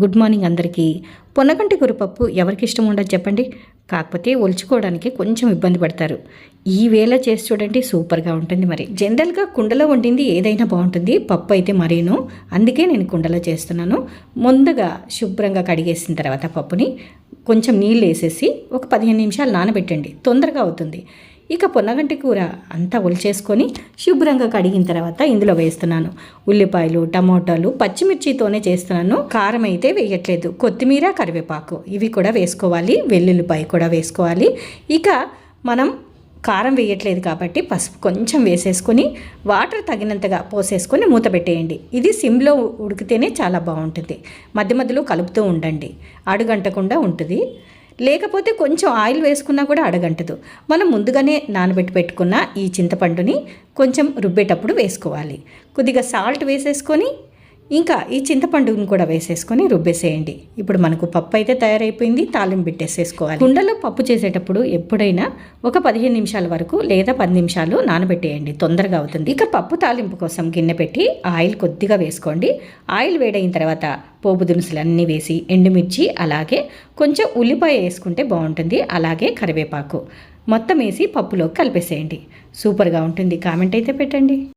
Good morning అందరికీ. పొన్నగంటి గురుపప్పు ఎవరికి ఇష్టం ఉండదు చెప్పండి. కాకపోతే ఒలుచుకోవడానికి కొంచెం ఇబ్బంది పడతారు. ఈ వేళ చేసి చూడండి సూపర్గా ఉంటుంది మరి. జనరల్గా కుండలో వండింది ఏదైనా బాగుంటుంది. పప్పు అయితే మరీను. అందుకే నేను కుండలో చేస్తున్నాను. ముందుగా శుభ్రంగా కడిగేసిన తర్వాత పప్పుని కొంచెం నీళ్ళు వేసేసి ఒక పదిహేను నిమిషాలు నానబెట్టండి. తొందరగా అవుతుంది. ఇక పొన్నగంటి కూర అంతా ఒలిచేసుకొని శుభ్రంగా కడిగిన తర్వాత ఇందులో వేస్తున్నాను. ఉల్లిపాయలు టమోటాలు పచ్చిమిర్చితోనే చేస్తున్నాను. కారం అయితే వేయట్లేదు. కొత్తిమీర కరివేపాకు ఇవి కూడా వేసుకోవాలి. వెల్లుల్లిపాయ కూడా వేసుకోవాలి. ఇక మనం కారం వేయట్లేదు కాబట్టి పసుపు కొంచెం వేసేసుకొని వాటర్ తగినంతగా పోసేసుకొని మూత పెట్టేయండి. ఇది సిమ్లో ఉడికితేనే చాలా బాగుంటుంది. మధ్య మధ్యలో కలుపుతూ ఉండండి. అడుగంటకుండా ఉంటుంది. లేకపోతే కొంచెం ఆయిల్ వేసుకున్నా కూడా అడగంటదు. మనం ముందుగానే నానబెట్టి పెట్టుకున్న ఈ చింతపండుని కొంచెం రుబ్బేటప్పుడు వేసుకోవాలి. కొద్దిగా సాల్ట్ వేసేసుకొని ఇంకా ఈ చింతపండుని కూడా వేసేసుకొని రుబ్బేసేయండి. ఇప్పుడు మనకు పప్పు అయితే తయారైపోయింది తాలింపు పెట్టేసేసుకోవాలి. కుండలో పప్పు చేసేటప్పుడు ఎప్పుడైనా ఒక పదిహేను నిమిషాల వరకు లేదా పది నిమిషాలు నానబెట్టేయండి తొందరగా అవుతుంది. ఇక పప్పు తాలింపు కోసం గిన్నె పెట్టి ఆయిల్ కొద్దిగా వేసుకోండి. ఆయిల్ వేడైన తర్వాత పోపు దినుసులు అన్నీ వేసి ఎండుమిర్చి అలాగే కొంచెం ఉల్లిపాయ వేసుకుంటే బాగుంటుంది. అలాగే కరివేపాకు మొత్తం వేసి పప్పులోకి కలిపేసేయండి. సూపర్గా ఉంటుంది. కామెంట్ అయితే పెట్టండి.